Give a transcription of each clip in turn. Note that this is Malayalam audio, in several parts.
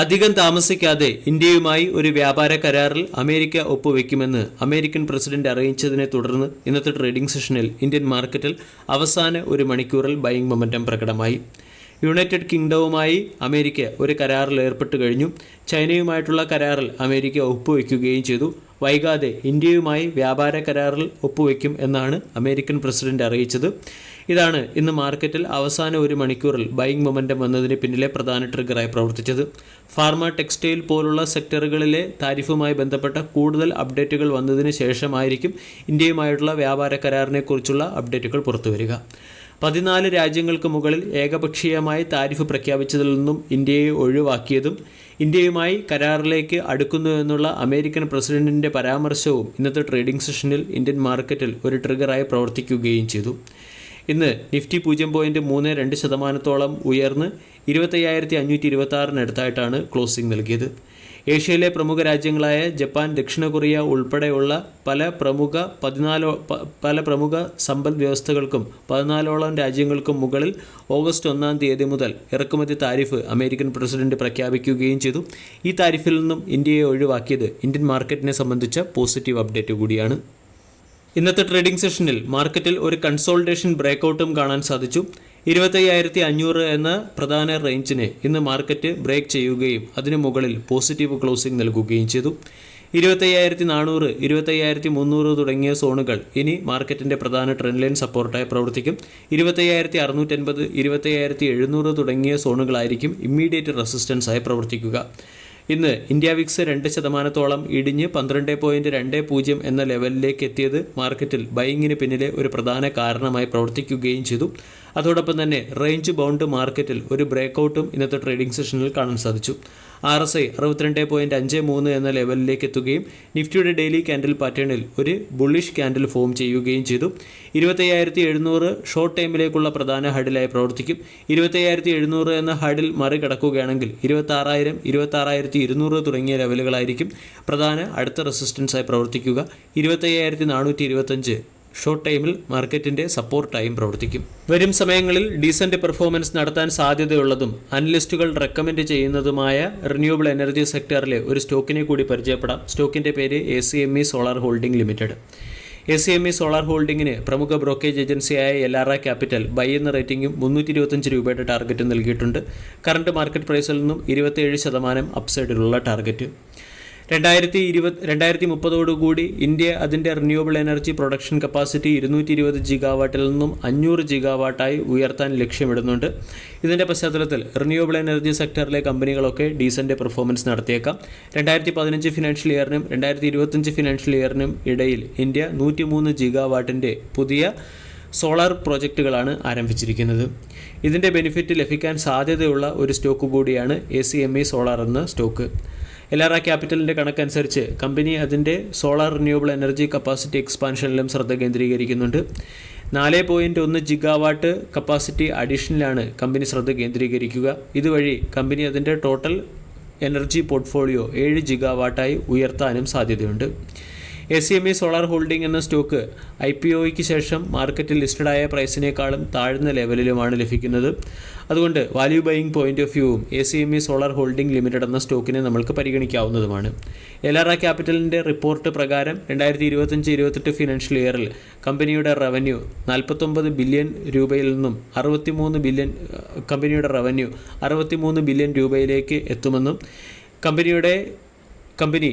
അധികം താമസിക്കാതെ ഇന്ത്യയുമായി ഒരു വ്യാപാര കരാറിൽ അമേരിക്ക ഒപ്പുവെക്കുമെന്ന് അമേരിക്കൻ പ്രസിഡന്റ് അറിയിച്ചതിനെ തുടർന്ന് ഇന്നത്തെ ട്രേഡിംഗ് സെഷനിൽ ഇന്ത്യൻ മാർക്കറ്റിൽ അവസാന ഒരു മണിക്കൂറിൽ ബൈയിങ് മൊമെന്റം പ്രകടമായി. യുണൈറ്റഡ് കിങ്ഡവുമായി അമേരിക്ക ഒരു കരാറിൽ ഏർപ്പെട്ടു കഴിഞ്ഞു. ചൈനയുമായിട്ടുള്ള കരാറിൽ അമേരിക്ക ഒപ്പുവെക്കുകയും ചെയ്തു. വൈകാതെ ഇന്ത്യയുമായി വ്യാപാര കരാറിൽ ഒപ്പുവെക്കും എന്നാണ് അമേരിക്കൻ പ്രസിഡന്റ് അറിയിച്ചത്. ഇതാണ് ഇന്ന് മാർക്കറ്റിൽ അവസാന ഒരു മണിക്കൂറിൽ ബൈങ് മൊമെന്റം വന്നതിന് പിന്നിലെ പ്രധാന ട്രിഗറായി പ്രവർത്തിച്ചത്. ഫാർമ ടെക്സ്റ്റൈൽ പോലുള്ള സെക്ടറുകളിലെ താരിഫുമായി ബന്ധപ്പെട്ട കൂടുതൽ അപ്ഡേറ്റുകൾ വന്നതിന് ശേഷമായിരിക്കും ഇന്ത്യയുമായിട്ടുള്ള വ്യാപാര കരാറിനെക്കുറിച്ചുള്ള അപ്ഡേറ്റുകൾ പുറത്തുവരിക. പതിനാല് രാജ്യങ്ങൾക്ക് മുകളിൽ ഏകപക്ഷീയമായി താരിഫ് പ്രഖ്യാപിച്ചതിൽ നിന്നും ഇന്ത്യയെ ഒഴിവാക്കിയതും ഇന്ത്യയുമായി കരാറിലേക്ക് അടുക്കുന്നു എന്നുള്ള അമേരിക്കൻ പ്രസിഡന്റിന്റെ പരാമർശവും ഇന്നത്തെ ട്രേഡിംഗ് സെഷനിൽ ഇന്ത്യൻ മാർക്കറ്റിൽ ഒരു ട്രിഗറായി പ്രവർത്തിക്കുകയും ചെയ്തു. ഇന്ന് നിഫ്റ്റി പൂജ്യം പോയിന്റ് മൂന്ന് രണ്ട് ശതമാനത്തോളം ഉയർന്ന് ഇരുപത്തയ്യായിരത്തി അഞ്ഞൂറ്റി ആറിനടുത്തായിട്ടാണ് ക്ലോസിംഗ് നൽകിയത്. ഏഷ്യയിലെ പ്രമുഖ രാജ്യങ്ങളായ ജപ്പാൻ ദക്ഷിണ കൊറിയ ഉൾപ്പെടെയുള്ള പല പ്രമുഖ പതിനാലോ പല പ്രമുഖ സമ്പദ് വ്യവസ്ഥകൾക്കും പതിനാലോളം രാജ്യങ്ങൾക്കും മുകളിൽ ഓഗസ്റ്റ് ഒന്നാം തീയതി മുതൽ ഇറക്കുമതി താരിഫ് അമേരിക്കൻ പ്രസിഡന്റ് പ്രഖ്യാപിക്കുകയും ചെയ്തു. ഈ താരിഫിൽ നിന്നും ഇന്ത്യയെ ഒഴിവാക്കിയത് ഇന്ത്യൻ മാർക്കറ്റിനെ സംബന്ധിച്ച പോസിറ്റീവ് അപ്ഡേറ്റ് കൂടിയാണ്. ഇന്നത്തെ ട്രേഡിംഗ് സെഷനിൽ മാർക്കറ്റിൽ ഒരു കൺസോൾട്ടേഷൻ ബ്രേക്കൗട്ടും കാണാൻ സാധിച്ചു. ഇരുപത്തയ്യായിരത്തി അഞ്ഞൂറ് എന്ന പ്രധാന റേഞ്ചിനെ ഇന്ന് മാർക്കറ്റ് ബ്രേക്ക് ചെയ്യുകയും അതിനു മുകളിൽ പോസിറ്റീവ് ക്ലോസിംഗ് നൽകുകയും ചെയ്തു. ഇരുപത്തയ്യായിരത്തി നാനൂറ് ഇരുപത്തയ്യായിരത്തി മുന്നൂറ് തുടങ്ങിയ സോണുകൾ ഇനി മാർക്കറ്റിന്റെ പ്രധാന ട്രെൻഡ് ലൈൻ സപ്പോർട്ടായി പ്രവർത്തിക്കും. ഇരുപത്തയ്യായിരത്തി അറുന്നൂറ്റൻപത് ഇരുപത്തയ്യായിരത്തി എഴുന്നൂറ് തുടങ്ങിയ സോണുകളായിരിക്കും ഇമ്മീഡിയറ്റ് റെസിസ്റ്റൻസായി പ്രവർത്തിക്കുക. ഇന്ന് ഇന്ത്യ വിക്സ് രണ്ട് ശതമാനത്തോളം ഇടിഞ്ഞ് പന്ത്രണ്ട് പോയിന്റ് രണ്ട് പൂജ്യം എന്ന ലെവലിലേക്ക് എത്തിയത് മാർക്കറ്റിൽ ബൈങ്ങിന് പിന്നിലെ ഒരു പ്രധാന കാരണമായി പ്രവർത്തിക്കുകയും ചെയ്തു. അതോടൊപ്പം തന്നെ റേഞ്ച് ബൗണ്ട് മാർക്കറ്റിൽ ഒരു ബ്രേക്കൗട്ടും ഇന്നത്തെ ട്രേഡിംഗ് സെഷനിൽ കാണാൻ സാധിച്ചു. ആർ എസ് ഐ അറുപത്തിരണ്ട് പോയിന്റ് അഞ്ച് മൂന്ന് എന്ന ലെവലിലേക്ക് എത്തുകയും നിഫ്റ്റിയുടെ ഡെയിലി ക്യാൻഡിൽ പാറ്റേണിൽ ഒരു ബുള്ളിഷ് ക്യാൻഡിൽ ഫോം ചെയ്യുകയും ചെയ്തു. ഇരുപത്തയ്യായിരത്തി എഴുന്നൂറ് ഷോർട്ട് ടൈമിലേക്കുള്ള പ്രധാന ഹഡിലായി പ്രവർത്തിക്കും. ഇരുപത്തയ്യായിരത്തി എഴുന്നൂറ് എന്ന ഹഡിൽ മറികടക്കുകയാണെങ്കിൽ ഇരുപത്തി ആറായിരം ഇരുപത്തി ആറായിരത്തി ഇരുന്നൂറ് തുടങ്ങിയ ലെവലുകളായിരിക്കും പ്രധാന അടുത്ത റെസിസ്റ്റൻസായി പ്രവർത്തിക്കുക. ഇരുപത്തയ്യായിരത്തി നാനൂറ്റി ഇരുപത്തഞ്ച് ഷോർട്ട് ടൈമിൽ മാർക്കറ്റിന്റെ സപ്പോർട്ടായും പ്രവർത്തിക്കും. വരും സമയങ്ങളിൽ ഡീസന്റ് പെർഫോമൻസ് നടത്താൻ സാധ്യതയുള്ളതും അനലിസ്റ്റുകൾ റെക്കമെൻഡ് ചെയ്യുന്നതുമായ റിന്യൂവബിൾ എനർജി സെക്ടറിലെ ഒരു സ്റ്റോക്കിനെ കൂടി പരിചയപ്പെടാം. സ്റ്റോക്കിന്റെ പേര് A C M E solar holding limited A C M E solar ഹോൾഡിംഗിന് പ്രമുഖ ബ്രോക്കേജ് ഏജൻസിയായ എൽ ആർ ആ ക്യാപിറ്റൽ ബൈ എന്ന റേറ്റിംഗും മുന്നൂറ്റി ഇരുപത്തഞ്ച് രൂപയുടെ ടാർഗറ്റ് നൽകിയിട്ടുണ്ട്. കറണ്ട് മാർക്കറ്റ് പ്രൈസിൽ നിന്നും ഇരുപത്തേഴ് ശതമാനം അപ്സൈഡിലുള്ള ടാർഗറ്റ് രണ്ടായിരത്തി ഇരുപത് രണ്ടായിരത്തി മുപ്പതോടുകൂടി ഇന്ത്യ അതിന്റെ റിന്യൂവബിൾ എനർജി പ്രൊഡക്ഷൻ കപ്പാസിറ്റി ഇരുന്നൂറ്റി ഇരുപത് ജിഗാവാട്ടിൽ നിന്നും അഞ്ഞൂറ് ജിഗാവാട്ടായി ഉയർത്താൻ ലക്ഷ്യമിടുന്നുണ്ട്. ഇതിന്റെ പശ്ചാത്തലത്തിൽ റിന്യൂവബിൾ എനർജി സെക്ടറിലെ കമ്പനികളൊക്കെ ഡീസന്റ് പെർഫോമൻസ് നടത്തിയേക്കാം. രണ്ടായിരത്തി പതിനഞ്ച് ഫിനാൻഷ്യൽ ഇയറിനും രണ്ടായിരത്തി ഇരുപത്തഞ്ച് ഫിനാൻഷ്യൽ ഇയറിനും ഇടയിൽ ഇന്ത്യ നൂറ്റി മൂന്ന് ജിഗാവാട്ടിന്റെ പുതിയ സോളാർ പ്രോജക്റ്റുകളാണ് ആരംഭിച്ചിരിക്കുന്നത്. ഇതിന്റെ ബെനിഫിറ്റ് ലഭിക്കാൻ സാധ്യതയുള്ള ഒരു സ്റ്റോക്ക് കൂടിയാണ് A C M E solar എന്ന സ്റ്റോക്ക് എലാറ ക്യാപിറ്റലിന്റെ കണക്കനുസരിച്ച് കമ്പനി അതിന്റെ സോളാർ റിന്യൂവബിൾ എനർജി കപ്പാസിറ്റി എക്സ്പാൻഷനിലും ശ്രദ്ധ കേന്ദ്രീകരിക്കുന്നുണ്ട്. നാല് പോയിന്റ് ഒന്ന് ജിഗാവാട്ട് കപ്പാസിറ്റി അഡീഷനിലാണ് കമ്പനി ശ്രദ്ധ കേന്ദ്രീകരിക്കുക. ഇതുവഴി കമ്പനി അതിന്റെ ടോട്ടൽ എനർജി പോർട്ട്ഫോളിയോ ഏഴ് ജിഗാവാട്ടായി ഉയർത്താനും സാധ്യതയുണ്ട്. A C M E solar holding എന്ന സ്റ്റോക്ക് ഐ പി ഒയ്ക്ക് ശേഷം മാർക്കറ്റിൽ ലിസ്റ്റഡായ പ്രൈസിനേക്കാളും താഴ്ന്ന ലെവലിലുമാണ് ലഭിക്കുന്നത്. അതുകൊണ്ട് വാല്യൂ ബൈയിങ് പോയിന്റ് ഓഫ് വ്യൂവും A C M E solar holding limited എന്ന സ്റ്റോക്കിനെ നമ്മൾക്ക് പരിഗണിക്കാവുന്നതുമാണ്. എലാറ ക്യാപിറ്റലിന്റെ റിപ്പോർട്ട് പ്രകാരം രണ്ടായിരത്തി ഇരുപത്തഞ്ച് ഇരുപത്തെട്ട് ഫിനാൻഷ്യൽ ഇയറിൽ കമ്പനിയുടെ റവന്യൂ നാൽപ്പത്തൊമ്പത് ബില്യൺ രൂപയിൽ നിന്നും അറുപത്തിമൂന്ന് ബില്യൺ കമ്പനിയുടെ റവന്യൂ അറുപത്തിമൂന്ന് ബില്യൺ രൂപയിലേക്ക് എത്തുമെന്നും കമ്പനിയുടെ കമ്പനി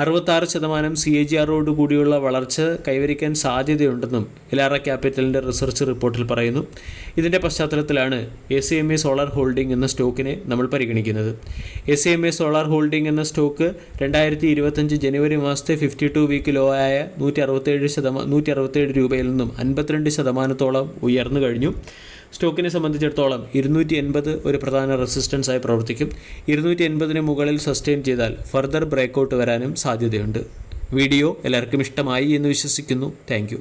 അറുപത്താറ് ശതമാനം സി എ ജി ആറോട് കൂടിയുള്ള വളർച്ച കൈവരിക്കാൻ സാധ്യതയുണ്ടെന്നും ഇലാറ ക്യാപിറ്റലിന്റെ റിസർച്ച് റിപ്പോർട്ടിൽ പറയുന്നു. ഇതിന്റെ പശ്ചാത്തലത്തിലാണ് A C M E solar holding എന്ന സ്റ്റോക്കിനെ നമ്മൾ പരിഗണിക്കുന്നത്. A C M E solar holding എന്ന സ്റ്റോക്ക് രണ്ടായിരത്തി ഇരുപത്തഞ്ച് ജനുവരി മാസത്തെ ഫിഫ്റ്റി ടു വീക്ക് ലോ ആയ നൂറ്റി അറുപത്തേഴ് ശതമാനം നൂറ്റി അറുപത്തേഴ് രൂപയിൽ നിന്നും അൻപത്തിരണ്ട് ശതമാനത്തോളം ഉയർന്നു കഴിഞ്ഞു. സ്റ്റോക്കിനെ സംബന്ധിച്ചിടത്തോളം ഇരുന്നൂറ്റി എൺപത് ഒരു പ്രധാന റെസിസ്റ്റൻസ് ആയി പ്രവർത്തിക്കും. ഇരുന്നൂറ്റി എൺപതിന് മുകളിൽ സസ്റ്റെയിൻ ചെയ്താൽ ഫർദർ ബ്രേക്കൗട്ട് വരാനും സാധ്യതയുണ്ട്. വീഡിയോ എല്ലാവർക്കും ഇഷ്ടമായി എന്ന് വിശ്വസിക്കുന്നു. താങ്ക്